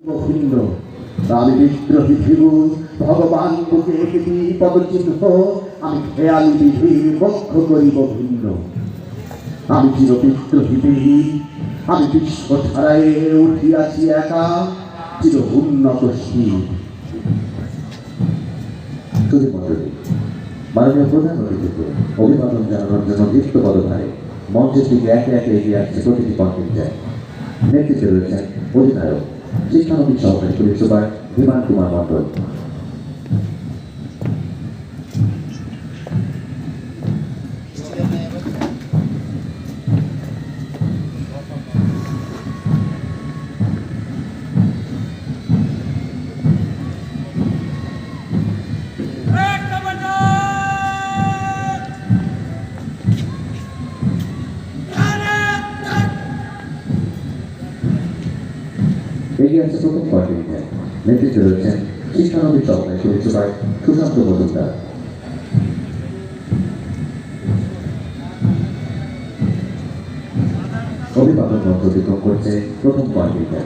ভিন্ন আমি বিদ্রোহী ভিরু ভগবান বুকে একটি পদচিহ্ন আমি খেয়ালি বিধির বক্ষ করিব ভিন্ন। আমি চির বিদ্রোহী বিহীন আমি বিশ্ব ধারায় উঠিয়াছি একা, চির উন্নত শির শুধু মন্ডলী মাননীয় প্রধান অতিথিকে অভিবাদন জানানোর জন্য দীপ্ত পদধারে, মঞ্চের দিকে একে একে এগিয়ে আসছে প্রতিটি শিক্ষানবিক সহকারী পুলিশ সুপার বিমান আসছে প্রথম কন্টেন্টে নেতৃত্বে রয়েছেন শিক্ষানবী চক্রের পুলিশ সুপার সুশান্ত মজুমদার অভিবাদন মন্ত্র অতিক্রম করছে প্রথম কন্টেন্টে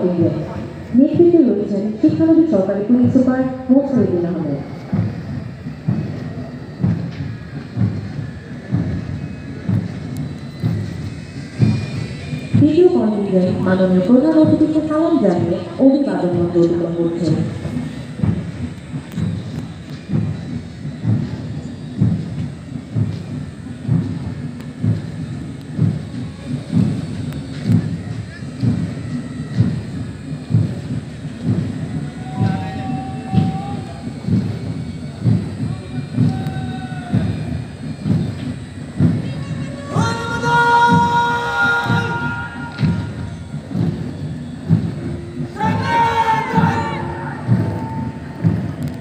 দ্বিতীয় নেতৃত্বে রয়েছেন শিক্ষানবিক সরকারি পুলিশ সুপার মোসরুদ্দিন আহমেদ। দ্বিতীয় কন্টিনজেন্ট মাননীয় প্রধান অতিথিকে সালাম জানিয়ে অভিবাদন মন্ত্র করছেন।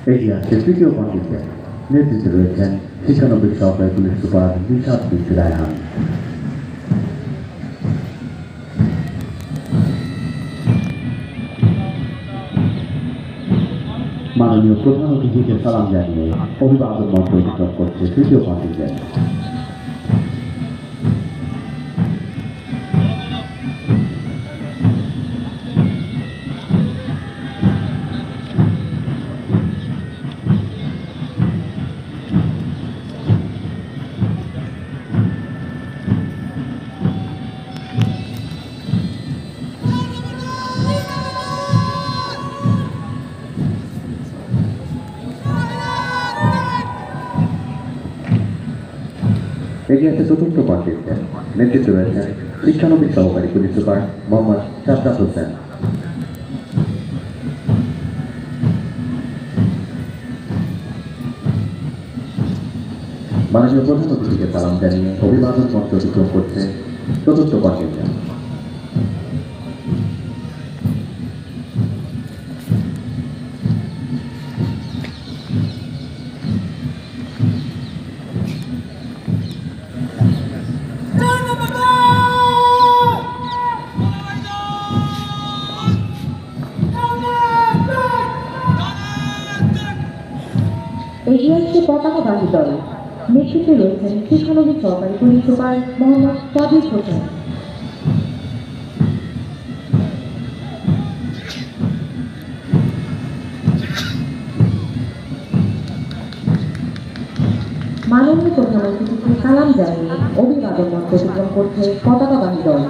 এগিয়ে আসছে তৃতীয় কন্টেন্টে নেতৃত্বে রয়েছেন শিক্ষানবিক সহকারী পুলিশ সুপার নিশাদ বিদ্যু রায়হান মাননীয় প্রধান অতিথিকে সালাম জানিয়ে অভিবাদন মন্ত্র অতিক্রম করছে তৃতীয় কন্টিনজেন্ট এগিয়ে আছে চতুর্থ কন্টেন্টে নেতৃত্ব রয়েছেন শিক্ষানবিক সহকারী পুলিশ সুপার মোহাম্মদ শাহজাদ হোসেন। মাননীয় প্রধান অতিথিকে সালাম জানিয়ে অভিবাদন মঞ্চ অতিক্রম করছে চতুর্থ কন্টেন্টে এগিয়ে আসছে পতাকাবাহী দল। নেতৃত্বে রয়েছেন শিক্ষানবিক সরকারি পুলিশ সুপার মোহাম্মদ সাবির হোসেন। মাননীয় প্রধান অতিথিকে সালাম জানিয়ে অভিবাদন অতিক্রম করছে পতাকাবাহী দল।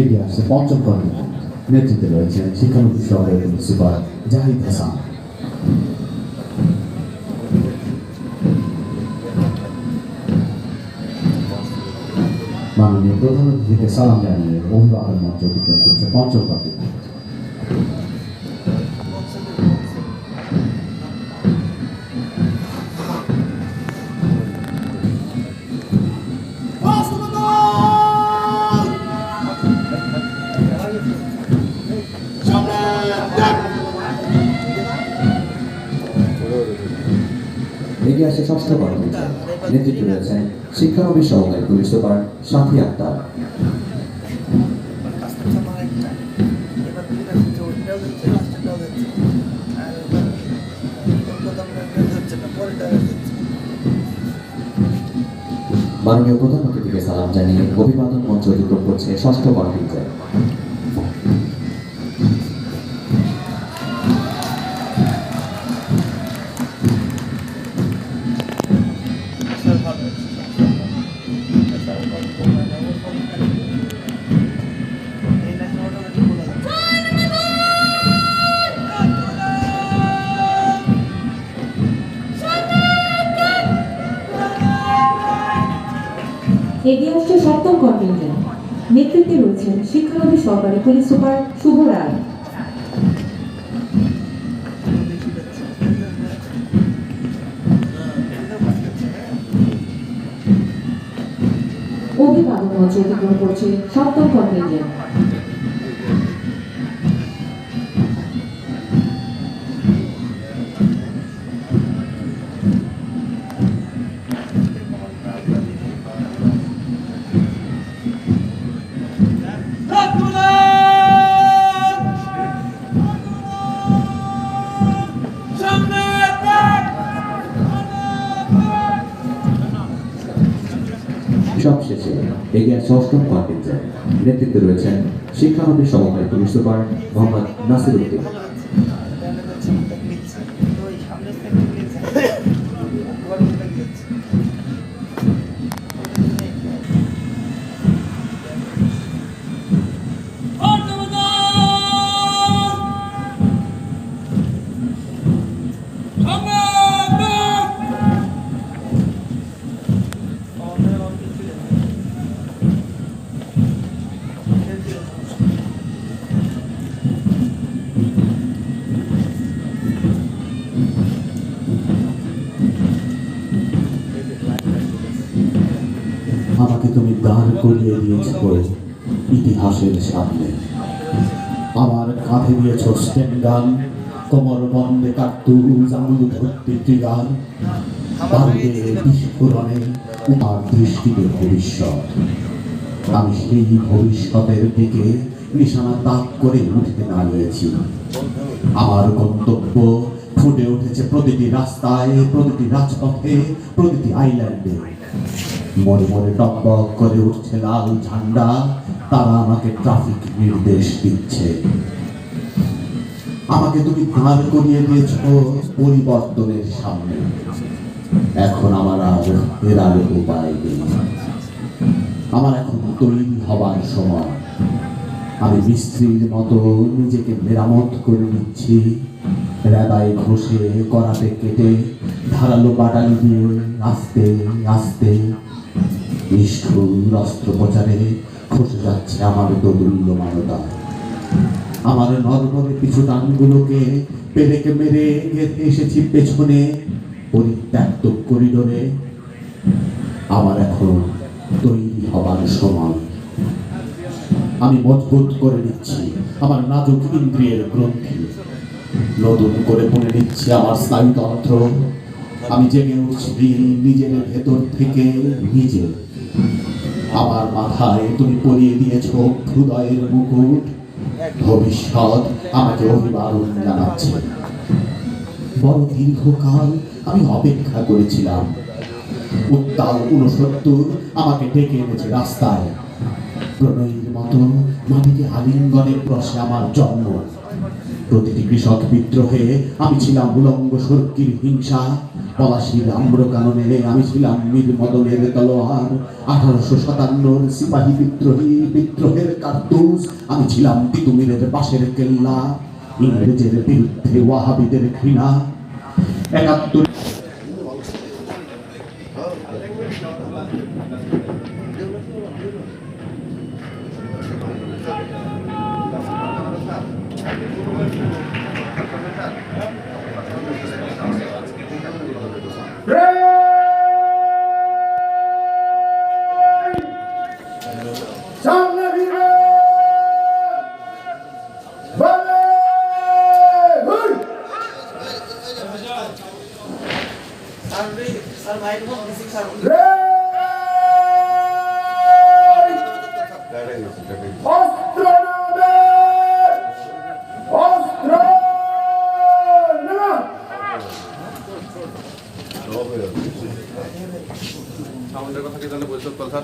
এগিয়ে আসছে পঞ্চম কর্মীরা নেতৃত্বে রয়েছেন শিক্ষামন্ত্রী সহকারী সুপার জাহিদ হাসান মাননীয় প্রধান সালাম জানিয়ে অভিবাদন মঞ্চ অতিক্রম করছে পঞ্চম পার্টি ষষ্ঠ কর্মবিচার নেতৃত্বে রয়েছেন শিক্ষানবিশ সহকারী পুলিশ সুপার সাথী আক্তার। মাননীয় প্রধান অতিথিকে সালাম জানিয়ে অভিবাদন মঞ্চ অতিক্রম করছে ষষ্ঠ কর্মবিচার এগিয়ে আসছে সপ্তম কন্টিনজেন্ট নেতৃত্বে রয়েছেন শিক্ষানবী সহকারী পুলিশ সুপার শুভ রায়। অভিভাবক মঞ্চ অতিক্রম করছে সপ্তম কন্টিনজেন্ট শেষে এগিয়ে অষ্টম কর্মবিচার নেতৃত্বে রয়েছেন শিক্ষা সহকারী পুলিশ সুপার মোহাম্মদ নাসির উদ্দিন তুমি দাঁড় করিয়ে দিয়েছ ইতিহাসের সামনে। আমার কাঁধে দিয়েছ গান কোমর বন্ধে কার্তুজ আঙুল বারুদে বিস্ফোরণে উমার দৃষ্টিতে ভবিষ্যৎ। আমি সেই ভবিষ্যতের দিকে নিশানা তাক করে উঠে দাঁড়িয়েছি আমার গন্তব্য ফুটে উঠেছে প্রতিটি রাস্তায়, প্রতিটি রাজপথে, প্রতিটি আইল্যান্ডে। মনে মনে টকবক করে উঠছে লাল ঝান্ডা। তারা আমাকে ট্রাফিক নির্দেশ দিচ্ছে। আমাকে তুমি করিয়ে দিয়েছ পরিবর্তনের সামনে। এখন আমার আর উপায় নেই। আমার এখন তৈরি হবার সময়। আমি মিস্ত্রির মতো নিজেকে মেরামত করে নিচ্ছি। রেবায় ঘষে করাতে কেটে ধারালো বাটালি দিয়ে আস্তে আস্তে নিষ্ঠুর অস্ত্রোপচারে খসে যাচ্ছে আমার দোদুল্য মানতা আমার নরবরে পিছু টানগুলোকে পেরেকে মেরে গেঁথে এসেছি পেছনে, পরিত্যক্ত করিডোরে। আমার এখন তৈরি হবার সময়। আমি মজবুত করে নিচ্ছি আমার নাজুক ইন্দ্রিয়ের গ্রন্থি। নতুন করে পুনে নিচ্ছি আমার স্নায়ুতন্ত্র। আমি জেগে উঠছি নিজের ভেতর থেকে নিজে। আমার মাথায় তুমি পরিয়ে দিয়েছ হৃদয়ের মুকুট। ভবিষ্যৎ আমাকে অভিবাদন জানাচ্ছে। বড় দীর্ঘকাল আমি অপেক্ষা করেছিলাম। উত্তাল উনসত্তর আমাকে ডেকে এনেছে রাস্তায়। প্রণয়ীর মতো মাটিকে আলিঙ্গনে প্রসে আমার জন্ম। প্রতিটি কৃষক বিদ্রোহে আমি ছিলাম উলঙ্গ সর্কির হিংসা। আমি ছিলাম মদনের তলোয়ার। আঠারোশো সাতান্নর সিপাহী বিদ্রোহী, বিদ্রোহের কার্তুস আমি ছিলাম তিতুমিরের পাশের কেল্লা, ইংরেজের বিরুদ্ধে ওয়াহাবিদের ঘৃণা। একাত্তর সাউন্ডের কথা কি জানো বলছো কথা